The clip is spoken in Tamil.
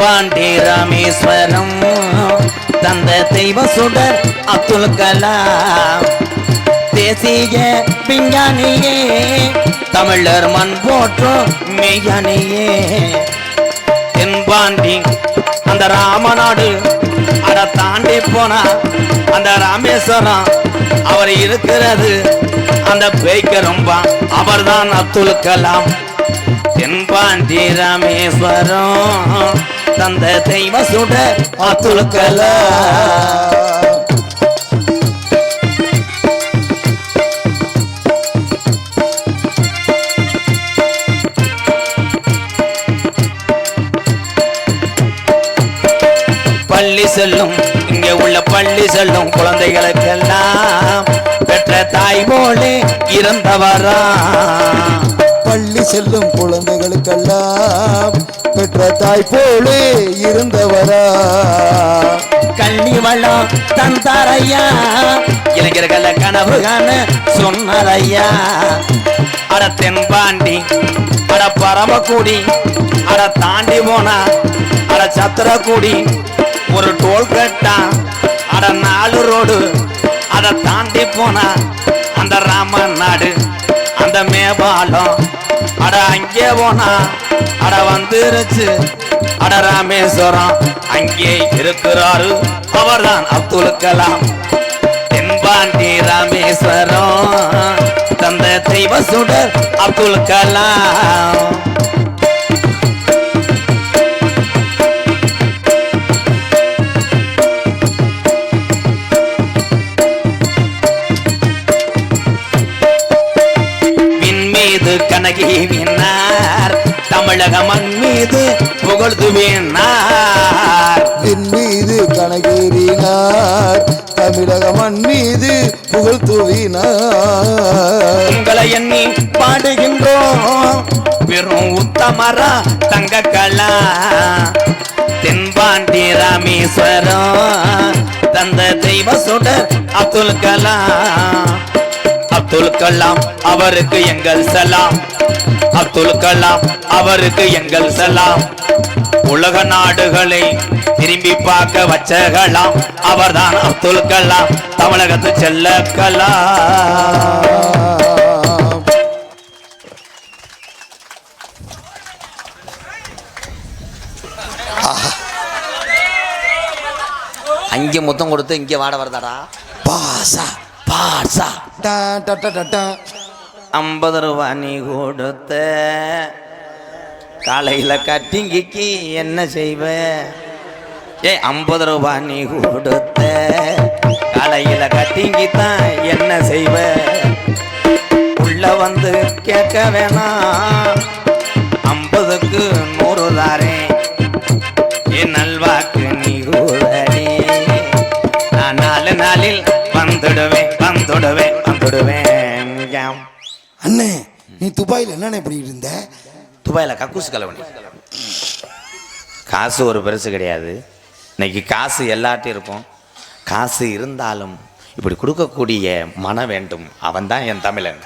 பாண்டி ராமேஸ்வரம். தந்த தெய்வ சுடர் அப்துல் கலாம். தேசிய விஞ்ஞானியே தமிழர் மண் போற்றும் மெய்யானியே தென்பாண்டி அந்த ராமநாடு அட தாண்டி போனா அந்த ராமேஸ்வரம் அவர் இருக்கிறது. அந்த பேய்க்க ரொம்ப அவர்தான் அப்துல் கலாம். பாண்டி ராமேஸ்வரம் தந்த தெய்வ சுட அப்துல் பள்ளி செல்லும் இங்கே உள்ள பள்ளி செல்லும் குழந்தைகளுக்கெல்லாம் பெற்ற தாய் போலே இருந்தவரா செல்லும் குழந்தைகளுக்கெல்லாம் பெற்ற தாய் போலே இருந்தவரா. கல்வி வளம் தந்தாரையா இளைஞர்களை கனவு காண சொன்னாரையா. அட தென்பாண்டி அட பரமக்குடி அட தாண்டி போனா அட சத்திரக்குடி ஒரு டோல் கட்டா அட நாலு ரோடு அத தாண்டி போனா அந்த ராமன் போனா அட வந்துருச்சு. அட ராமேஸ்வரம் அங்கே இருக்கிறாரு அவர்தான் அப்துல் கலாம். தென்பாண்டி ராமேஸ்வரம் தந்த தெய்வ சுடர் அப்துல் கலாம். விண் கனகி தமிழக மண் மீது புகழ்ந்து விண்ணார் என் மீது கணகேறினார் தமிழக மண் மீது புகழ் தூவினார் உங்களை எண்ணி பாடுகின்றோம். வெறும் உத்தமரா தங்க கலா தென்பாண்டி ராமேஸ்வரம் தந்த தெய்வ சுடர் அப்துல் கலாம். அப்துல் கலாம் அவருக்கு எங்கள் சலாம். அப்துல் கலாம் அவருக்கு எங்கள் சலாம் உலக நாடுகளை திரும்பி பார்க்க வச்சகலாம். அவர்தான் அப்துல் கலாம் தமிழகத்து செல்ல கலாம் அங்கே முத்தம் கொடுத்து இங்கே வாட வருதாடா? பாசா பாசா. டா, டா, டா, டா. ஐம்பது ரூபா நீ கொடுத்த. காலையில் கட்டிங்கிக்கு என்ன செய்வ? ஏ ஐம்பது ரூபா நீ கொடுத்த. காலையில் கட்டிங்கி தான் என்ன செய்வ? உள்ள வந்து கேட்க வேணாம். ஐம்பதுக்கு நூறு தாரே. என் நல்வாக்கு நீ கூடடி நான் நாலு நாளில் வந்துடுவேன் வந்துடுவேன் வந்துடுவேன். யாம். அண்ணே நீ துபாயில் என்னண்ணே இப்படி இருந்த? துபாயில் கக்கூசு கலவணி. காசு ஒரு பெருசு கிடையாது. இன்னைக்கு காசு எல்லாட்டையும் இருக்கும். காசு இருந்தாலும் இப்படி கொடுக்கக்கூடிய மனம் வேண்டும். அவன் தான் என் தமிழன்.